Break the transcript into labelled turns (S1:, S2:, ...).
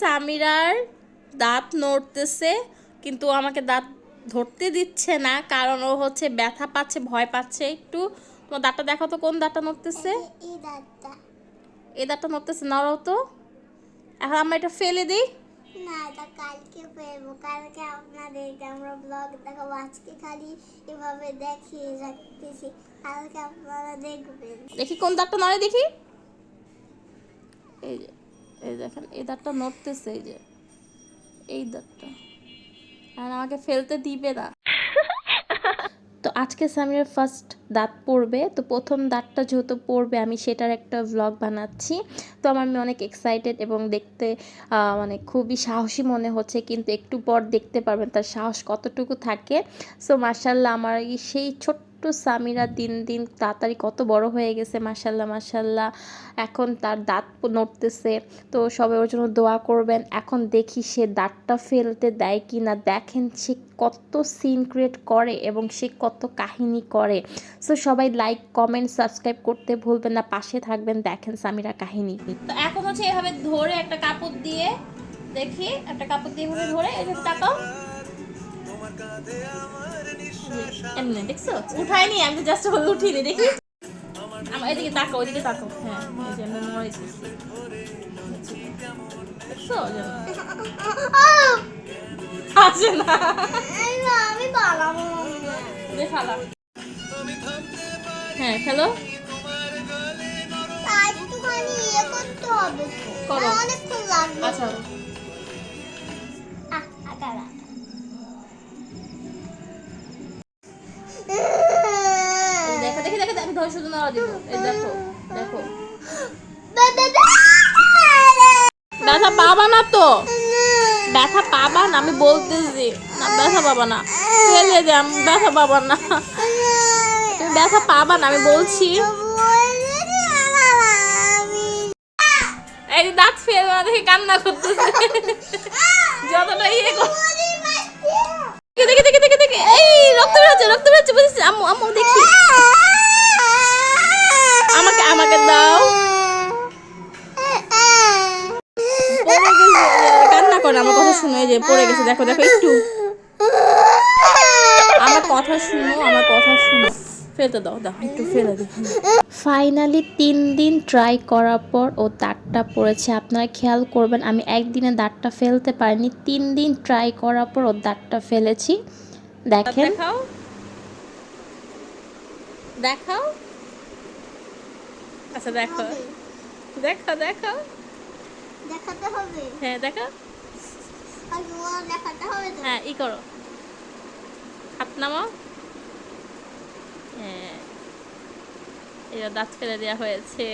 S1: সামিরার দাঁত নড়তেছে কিন্তু আমাকে দাঁত ধরতে দিচ্ছে না কারণ ও হচ্ছে ব্যথা পাচ্ছে ভয় পাচ্ছে। একটু তোমার দাঁতটা দেখো তো কোন দাঁতটা নড়তেছে?
S2: এই দাঁতটা।
S1: এই দাঁতটা নড়তেছে নড়াও তো। এখন আমরা এটা ফেলে দিই।
S2: না এটা কালকে ফেলব। কালকে আপনাদেরকে আমরা ব্লগ দেখাবো। আজকে খালি এভাবে দেখিয়ে রাখতেছি। কালকে আপনারা দেখবেন।
S1: দেখি কোন দাঁতটা নড়ে দেখি। এই যে। এই দেখেন, এই দাঁতটা নড়তেছে, এই যে। এই দাঁতটা। আর আমাকে ফেলতে দিবে না। তো আজকে সামিরের ফার্স্ট দাঁত পড়বে তো প্রথম দাঁতটা যেহেতু পড়বে আমি সেটার একটা ভ্লগ বানাচ্ছি। তো আমার আমি অনেক এক্সাইটেড এবং দেখতে মানে খুবই সাহসী মনে হচ্ছে, কিন্তু একটু পর দেখতে পারবেন তার সাহস কতটুকু থাকে। সো মার্শাল্লাহ আমার সেই ছোট্ট সামিরা দিন দিন তাড়াতাড়ি কত বড় হয়ে গেছে মার্শাল্লাহ মার্শাল্লাহ এখন তার দাঁত নড়তেছে, তো সবাই ওর জন্য দোয়া করবেন। এখন দেখি সে দাঁতটা ফেলতে দেয় কি না দেখেন সে কত সিন ক্রিয়েট করে এবং সে কত কাহিনী করে। সো সবাই লাইক কমেন্ট সাবস্ক্রাইব করতে ভুলবেন না, পাশে থাকবেন, দেখেন সামিরা কাহিনী। তো এখন হচ্ছে এভাবে ধরে একটা কাপড় দিয়ে, দেখি, একটা কাপড় দিয়ে এভাবে ধরে এভাবে তাকাও। এমনি দেখছ উঠাইনি আমি তো জাস্ট হলে উঠিনি দেখি। আমার এদিকে তাকাও ওইদিকে তাকাও। হ্যাঁ এই যে আমি মরেছি দেখছ? আসে না।
S2: আমি বানাবো
S1: দে হ্যাঁ হ্যালো। করো।
S2: অনেকক্ষণ লাগবে।
S1: আচ্ছা।
S2: আকার,
S1: ধরে শুধু নাড়া দিব। এই দেখো দেখো। ব্যথা পাবা না তো? ব্যথা পাবা না, আমি বলতেছি। না, ব্যথা পাবা না। ফেলে দে, আমি ব্যথা পাবা না। তুমি ব্যথা পাবা না, আমি বলছি। এই দাঁত ফেলে, দেখে কান্না করতেছে। যতটা ইয়ে কর আমাকে দাও পড়ে গেছে কান্না করে আমার কথা শুনো যে পড়ে গেছে। দেখো দেখো একটু। আমার কথা শুনো আমার কথা শুনো। ফেলতে দাও দাও একটু ফেলে দিই। ফাইনালি তিন দিন ট্রাই করার পর ও দাঁতটা পড়েছে। আপনারা খেয়াল করবেন আমি একদিনে দাঁতটা ফেলতে পারিনি। তিন দিন ট্রাই করার পর ও দাঁতটা ফেলেছি। দেখেন। দেখাও। দেখাও। আচ্ছা দেখো। দেখো দেখো।
S2: দেখাতে হবে।
S1: হ্যাঁ দেখো।
S2: দেখাতে হবে
S1: হ্যাঁ ই করো। হাত নামাও। হ্যাঁ। এবার দাঁত ফেলে দেওয়া হয়েছে।